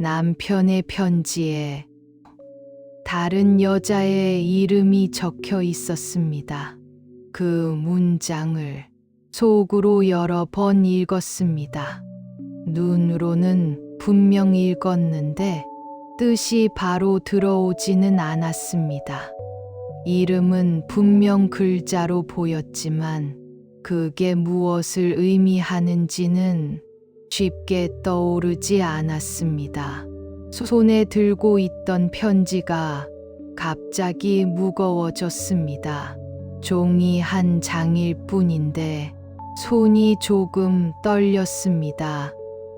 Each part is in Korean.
남편의 편지에 다른 여자의 이름이 적혀 있었습니다. 그 문장을 속으로 여러 번 읽었습니다. 눈으로는 분명 읽었는데 뜻이 바로 들어오지는 않았습니다. 이름은 분명 글자로 보였지만 그게 무엇을 의미하는지는 쉽게 떠오르지 않았습니다. 손에 들고 있던 편지가 갑자기 무거워졌습니다. 종이 한 장일 뿐인데 손이 조금 떨렸습니다.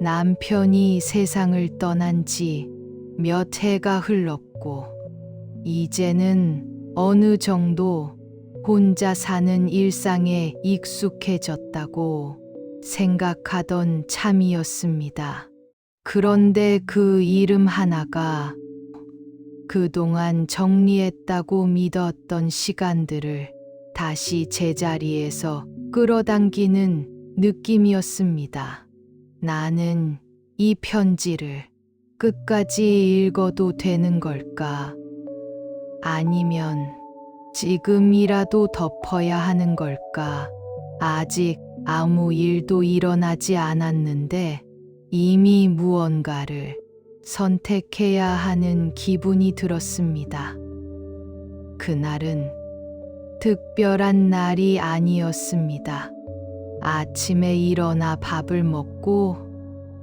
남편이 세상을 떠난 지 몇 해가 흘렀고, 이제는 어느 정도 혼자 사는 일상에 익숙해졌다고 생각하던 참이었습니다. 그런데 그 이름 하나가 그동안 정리했다고 믿었던 시간들을 다시 제자리에서 끌어당기는 느낌이었습니다. 나는 이 편지를 끝까지 읽어도 되는 걸까? 아니면 지금이라도 덮어야 하는 걸까? 아직 아무 일도 일어나지 않았는데 이미 무언가를 선택해야 하는 기분이 들었습니다. 그날은 특별한 날이 아니었습니다. 아침에 일어나 밥을 먹고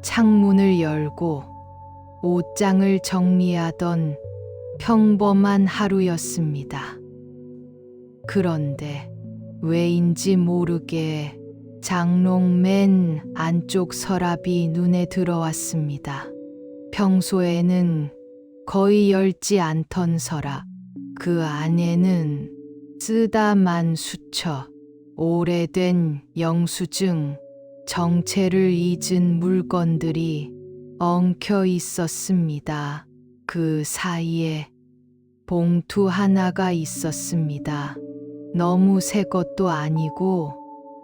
창문을 열고 옷장을 정리하던 평범한 하루였습니다. 그런데 왜인지 모르게 장롱 맨 안쪽 서랍이 눈에 들어왔습니다. 평소에는 거의 열지 않던 서랍. 그 안에는 쓰다만 수처, 오래된 영수증, 정체를 잊은 물건들이 엉켜 있었습니다. 그 사이에 봉투 하나가 있었습니다. 너무 새 것도 아니고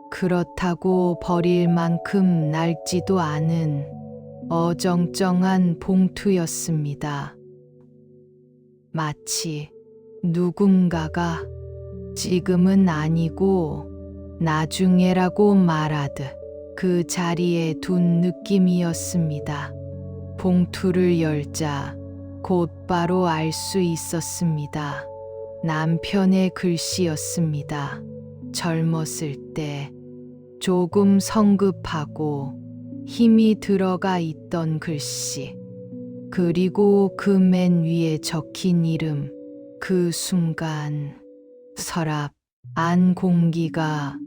그렇다고 버릴 만큼 낡지도 않은 어정쩡한 봉투였습니다. 마치 누군가가 지금은 아니고 나중에라고 말하듯 그 자리에 둔 느낌이었습니다. 봉투를 열자 곧바로 알 수 있었습니다. 남편의 글씨였습니다. 젊었을 때 조금 성급하고 힘이 들어가 있던 글씨. 그리고 그 맨 위에 적힌 이름. 그 순간 서랍 안 공기가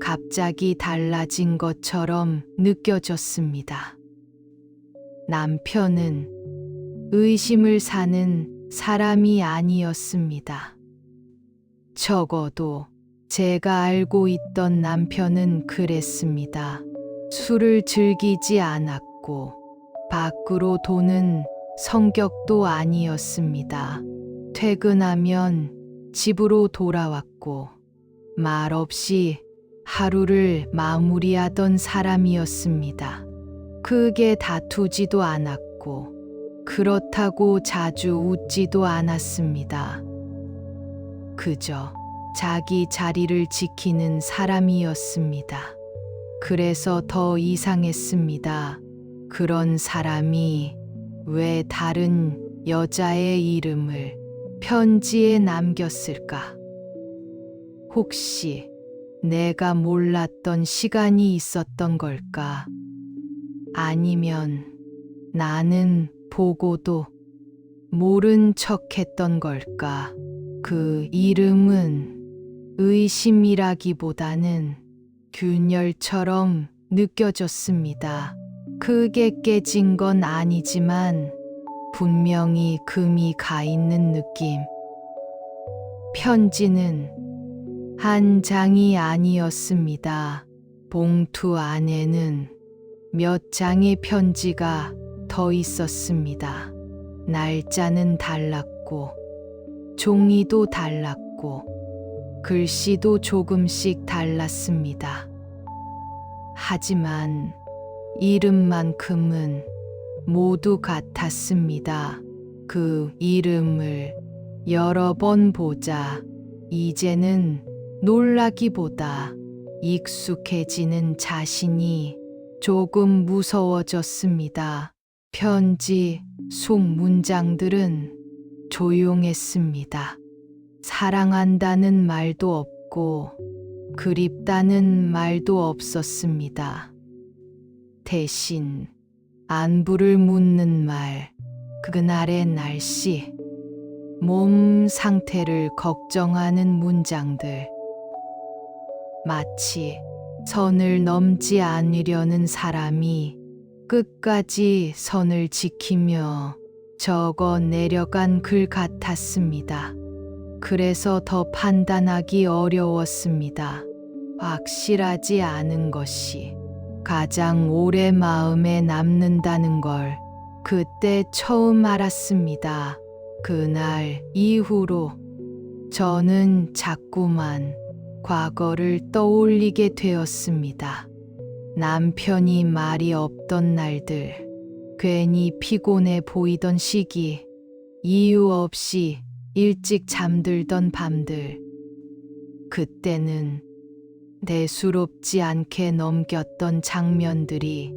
갑자기 달라진 것처럼 느껴졌습니다. 남편은 의심을 사는 사람이 아니었습니다. 적어도 제가 알고 있던 남편은 그랬습니다. 술을 즐기지 않았고 밖으로 도는 성격도 아니었습니다. 퇴근하면 집으로 돌아왔고 말 없이 하루를 마무리하던 사람이었습니다. 크게 다투지도 않았고 그렇다고 자주 웃지도 않았습니다. 그저 자기 자리를 지키는 사람이었습니다. 그래서 더 이상했습니다. 그런 사람이 왜 다른 여자의 이름을 편지에 남겼을까? 혹시 내가 몰랐던 시간이 있었던 걸까? 아니면 나는 보고도 모른 척 했던 걸까? 그 이름은 의심이라기보다는 균열처럼 느껴졌습니다. 크게 깨진 건 아니지만 분명히 금이 가 있는 느낌. 편지는 한 장이 아니었습니다. 봉투 안에는 몇 장의 편지가 더 있었습니다. 날짜는 달랐고, 종이도 달랐고, 글씨도 조금씩 달랐습니다. 하지만 이름만큼은 모두 같았습니다. 그 이름을 여러 번 보자 이제는 놀라기보다 익숙해지는 자신이 조금 무서워졌습니다. 편지 속 문장들은 조용했습니다. 사랑한다는 말도 없고 그립다는 말도 없었습니다. 대신 안부를 묻는 말, 그날의 날씨, 몸 상태를 걱정하는 문장들. 마치 선을 넘지 않으려는 사람이 끝까지 선을 지키며 적어 내려간 글 같았습니다. 그래서 더 판단하기 어려웠습니다. 확실하지 않은 것이 가장 오래 마음에 남는다는 걸 그때 처음 알았습니다. 그날 이후로 저는 자꾸만 과거를 떠올리게 되었습니다. 남편이 말이 없던 날들, 괜히 피곤해 보이던 시기, 이유 없이 일찍 잠들던 밤들. 그때는 대수롭지 않게 넘겼던 장면들이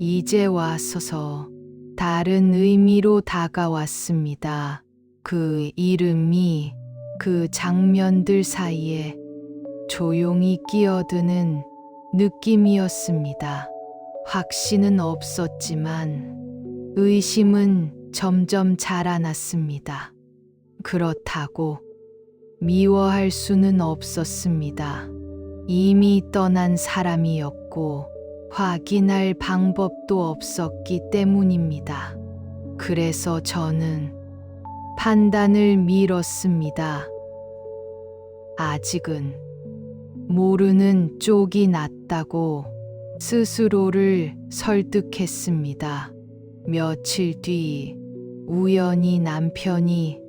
이제 와서서 다른 의미로 다가왔습니다. 그 이름이 그 장면들 사이에 조용히 끼어드는 느낌이었습니다. 확신은 없었지만 의심은 점점 자라났습니다. 그렇다고 미워할 수는 없었습니다. 이미 떠난 사람이었고 확인할 방법도 없었기 때문입니다. 그래서 저는 판단을 미뤘습니다. 아직은 모르는 쪽이 낫다고 스스로를 설득했습니다. 며칠 뒤 우연히 남편이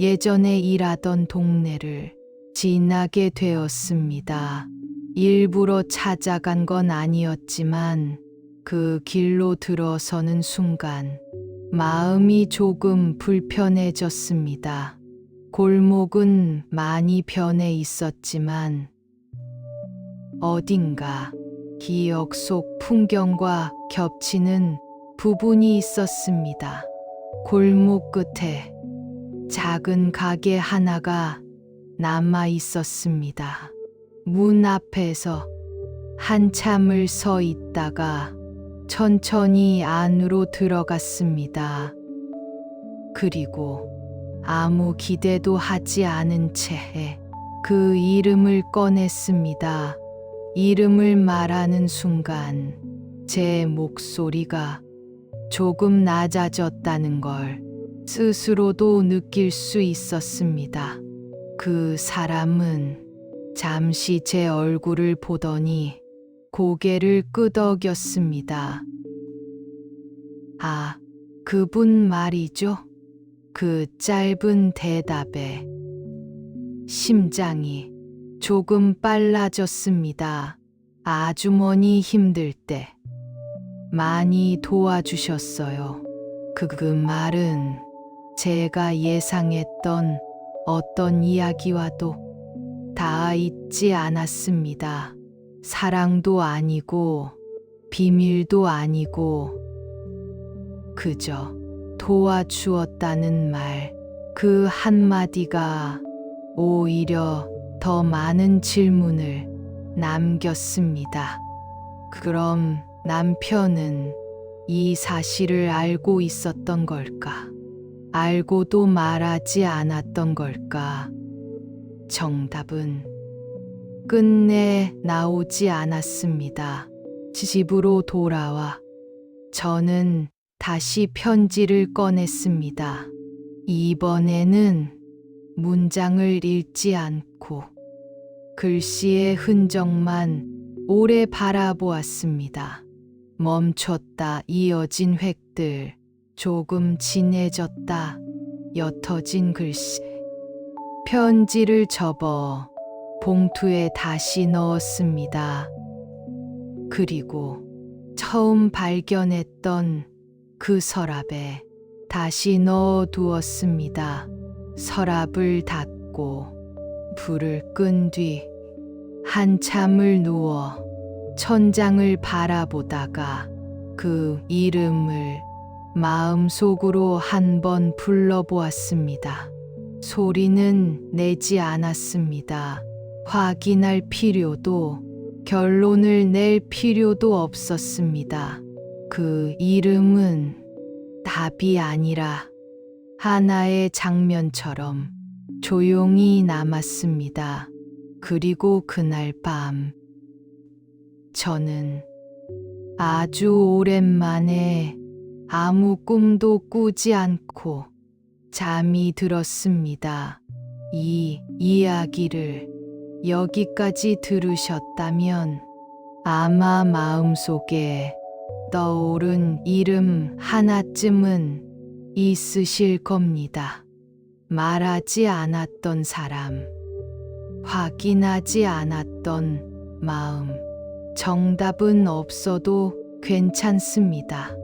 예전에 일하던 동네를 지나게 되었습니다. 일부러 찾아간 건 아니었지만 그 길로 들어서는 순간 마음이 조금 불편해졌습니다. 골목은 많이 변해 있었지만 어딘가 기억 속 풍경과 겹치는 부분이 있었습니다. 골목 끝에 작은 가게 하나가 남아 있었습니다. 문 앞에서 한참을 서 있다가 천천히 안으로 들어갔습니다. 그리고 아무 기대도 하지 않은 채 그 이름을 꺼냈습니다. 이름을 말하는 순간 제 목소리가 조금 낮아졌다는 걸 스스로도 느낄 수 있었습니다. 그 사람은 잠시 제 얼굴을 보더니 고개를 끄덕였습니다. 아, 그분 말이죠? 그 짧은 대답에 심장이 조금 빨라졌습니다. 아주머니 힘들 때 많이 도와주셨어요. 그, 그 말은 제가 예상했던 어떤 이야기와도 다 잊지 않았습니다. 사랑도 아니고 비밀도 아니고 그저 도와주었다는 말 그 한마디가 오히려 더 많은 질문을 남겼습니다. 그럼 남편은 이 사실을 알고 있었던 걸까? 알고도 말하지 않았던 걸까? 정답은 끝내 나오지 않았습니다. 집으로 돌아와 저는 다시 편지를 꺼냈습니다. 이번에는 문장을 읽지 않고 글씨의 흔적만 오래 바라보았습니다. 멈췄다 이어진 획들, 조금 진해졌다 옅어진 글씨. 편지를 접어 봉투에 다시 넣었습니다. 그리고 처음 발견했던 그 서랍에 다시 넣어 두었습니다. 서랍을 닫고 불을 끈 뒤 한참을 누워 천장을 바라보다가 그 이름을 마음속으로 한 번 불러보았습니다. 소리는 내지 않았습니다. 확인할 필요도 결론을 낼 필요도 없었습니다. 그 이름은 답이 아니라 하나의 장면처럼 조용히 남았습니다. 그리고 그날 밤 저는 아주 오랜만에 아무 꿈도 꾸지 않고 잠이 들었습니다. 이 이야기를 여기까지 들으셨다면 아마 마음속에 떠오른 이름 하나쯤은 있으실 겁니다. 말하지 않았던 사람, 확인하지 않았던 마음, 정답은 없어도 괜찮습니다.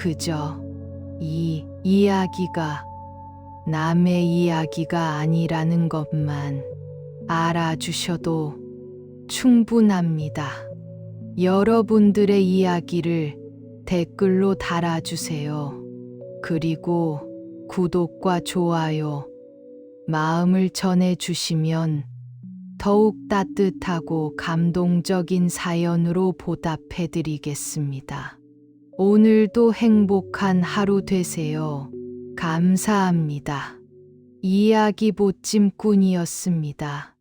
그저 이 이야기가 남의 이야기가 아니라는 것만 알아주셔도 충분합니다. 여러분들의 이야기를 댓글로 달아주세요. 그리고 구독과 좋아요, 마음을 전해주시면 더욱 따뜻하고 감동적인 사연으로 보답해드리겠습니다. 오늘도 행복한 하루 되세요. 감사합니다. 이야기 보찜꾼이었습니다.